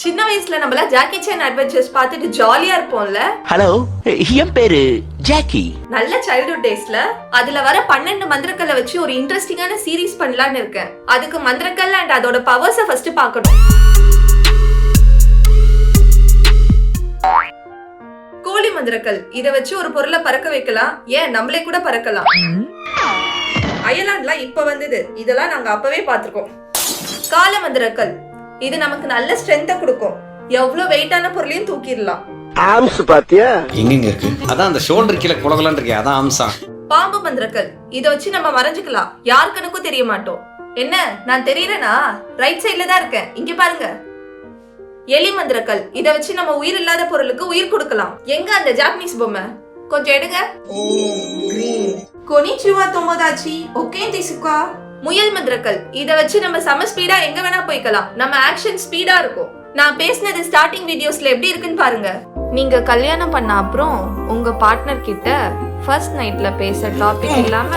சின்ன வயசுல நம்மள ஜாக்கி சேன் அட்வென்ச்சர்ஸ் பார்த்துட்டு ஜாலியா இருப்போம்ல? ஹலோ என் பேரு ஜாக்கி நல்ல சைல்ட்ஹுட் டேஸ்ல அதுல வர பன்னெண்டு மந்திரக்கல்ல வச்சு ஒரு இன்ட்ரெஸ்டிங்கான சீரிஸ் பண்ணலாம்னு இருக்கேன். அதுக்கு மந்திரக்கல் அண்ட் அதோட பவர்ஸ ஃபர்ஸ்ட் பார்க்கணும். கோழி மந்திரக்கல். இத வச்சு ஒரு பொருளை பறக்க வைக்கலாம். ஏன்? நம்மளே கூட பறக்கலாம். அயலாண்ட்லாம் இப்ப வந்தது. இதெல்லாம் நாங்க அப்பவே பார்த்திருக்கோம். கால மந்திரக்கல். இது நமக்கு நல்ல ஸ்ட்ரென்த்தை கொடுக்கும். எவ்வளவு வெயிட்டான பொருளையும் தூக்கிடலாம். ஆம்ஸ் பாத்தியா? எங்கெங்க இருக்கு? அதான் அந்த ஷோல்டர் கீழே குலகுலன்னு இருக்கே அதான் அம்சம் பாம்பு மந்திரக்கல். இத வச்சு நம்ம மறைஞ்சுக்கலாம் யார் கணக்கும் தெரிய மாட்டோம். என்ன நான் தெரியறேனா? ரைட் சைடுல தான் இருக்கேன். இங்க பாருங்க. எலி மந்திரக்கல். இத வச்சு நம்ம உயிர் இல்லாத பொருளுக்கு உயிர் கொடுக்கலாம். எங்க அந்த ஜாப்பனீஸ் பொம்மை? கொஞ்சம் எடுங்க. கொனிச்சுவா தொமோதாச்சி. ஓகே திசுக்கா. முயல் மந்திரக்கல் இத வச்சு நம்ம செம ஸ்பீடா எங்க வேணா போய்க்கலாம். நம்ம ஆக்ஷன் ஸ்பீடா இருக்கும். நான் பேசினது ஸ்டார்டிங் வீடியோஸ்ல எப்படி இருக்குன்னு பாருங்க. நீங்க கல்யாணம் பண்ண அப்புறம் உங்க பார்ட்னர் கிட்ட ஃபர்ஸ்ட் நைட்ல பேச டாபிக் இல்லாம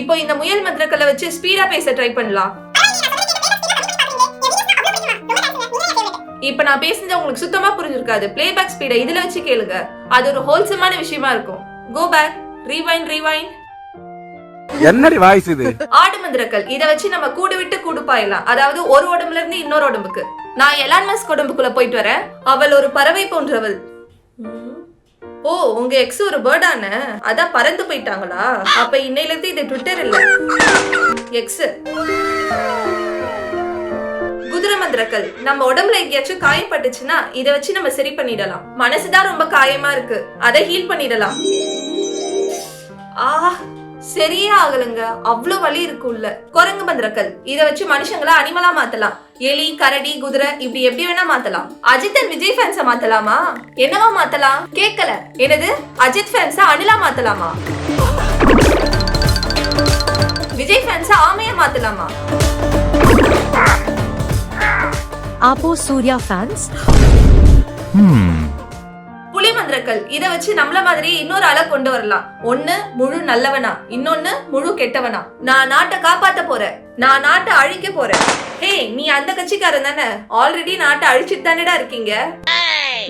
இப்போ இந்த முயல் மந்திரக்கல்ல வச்சு ஸ்பீடா பேச ட்ரை பண்ணலாம். இப்ப நான் பேசுனது உங்களுக்கு சுத்தமா புரிஞ்சிருக்காது. பிளேபேக் ஸ்பீட இதுல வச்சு கேளுங்க. அது ஒரு ஹோல்சமான விஷயமா இருக்கும். கோ பேக் ரீவைண்ட் ரீவைண்ட் என்னடி வாய்ஸ் இது? ஆடு மந்திரக்கல். இத வச்சு நம்ம கூடு விட்டு கூடு பாயலாம். அதாவது ஒரு உடம்புல இருந்து இன்னொரு உடம்புக்கு. நான் எலான் மஸ்க் உடம்புக்குள்ள போயிட்டு வரேன். அவள் ஒரு பறவை போன்றவள். ஓ உங்க எக்ஸ் ஒரு பேர்டான அதான் பறந்து போயிட்டாங்களா? அப்ப இன்னையில இருந்து இது ட்விட்டர் இல்ல. எக்ஸ் குதிரை மந்திரக்கல். நம்ம உடம்புல எங்கேயாச்சும் காயம் பட்டுச்சுன்னா வச்சு நம்ம சரி பண்ணிடலாம். மனசுதான் ரொம்ப காயமா இருக்கு. அதை ஹீல் பண்ணிடலாம். ஆ சரியே ஆகலங்க. அவ்வளவு வலி இருக்குல்ல குரங்கு மந்திரக்கல். இத வச்சு மனுஷங்கள அனிமலா மாத்தலாம். எலி கரடி குதிரை இப்படி எப்படி வேணா மாத்தலாம். அஜித் and விஜய் ஃபேன்ஸ மாத்தலாமா? என்னவா மாத்தலாம்? கேட்கல என்னது? அஜித் ஃபேன்ஸ அனிலா மாத்தலாமா? விஜய் ஃபேன்ஸ ஆமையா மாத்தலாமா? Apo Surya fans? புலி மந்திரக்கல் இத வச்சு நம்மள மாதிரி இன்னொரு ஆளை கொண்டு வரலாம். ஒண்ணு முழு நல்லவனா. இன்னொன்னு முழு கெட்டவனா. நான் நாட்டை காப்பாத்த போறேன். நான் நாட்டை அழிக்க போறேன். ஹே நீ அந்த கட்சிக்காரன் தானே? ஆல்ரெடி நாட்டை அழிச்சிட்டு தானடா இருக்கீங்க?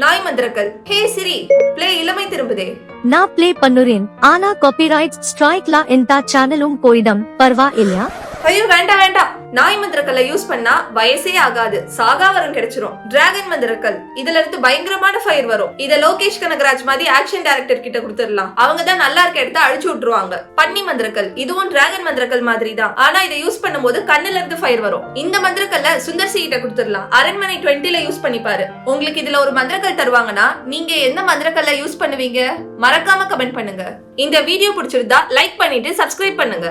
நாய் மந்திரக்கல் ஹே சிரி. ப்ளே இளமை திரும்புதே. நான் ப்ளே பண்ணுறேன். ஆனா காப்பிரைட் ஸ்ட்ரைக்ல இந்த சேனலும் போயிடும். பரவா இல்லையா ஐயோ வேண்டாம் வேண்டாம். நாய் மந்திரக்கல்லை யூஸ் பண்ணா வயசே ஆகாது. சாகாவரம் கிடைச்சிரும். டிராகன் மந்திரக்கல். இதுல இருந்து பயங்கரமான ஃபயர் வரும். இத லோகேஷ் கனகராஜ் மாதிரி ஆக்ஷன் டைரக்டர் கிட்ட கொடுத்துடலாம். அவங்க தான் நல்லா இருக்க இடத்த அழிச்சு விட்டுருவாங்க. பன்னி மந்திரக்கல். இதுவும் டிராகன் மந்திரக்கல் மாதிரி தான் ஆனா இதை யூஸ் பண்ணும்போது கண்ணுல இருந்து ஃபயர் வரும். இந்த மந்திரக்கல்ல சுந்தர் சி கிட்ட கொடுத்துடலாம். அரண்மனை டுவெண்ட்டில யூஸ் பண்ணிப்பாரு. உங்களுக்கு இதுல ஒரு மந்திரக்கல் தருவாங்கன்னா நீங்க எந்த மந்திரக்கல்ல யூஸ் பண்ணுவீங்க? மறக்காம கமெண்ட் பண்ணுங்க. இந்த வீடியோ பிடிச்சிருந்தா லைக் பண்ணிட்டு சப்ஸ்கிரைப் பண்ணுங்க.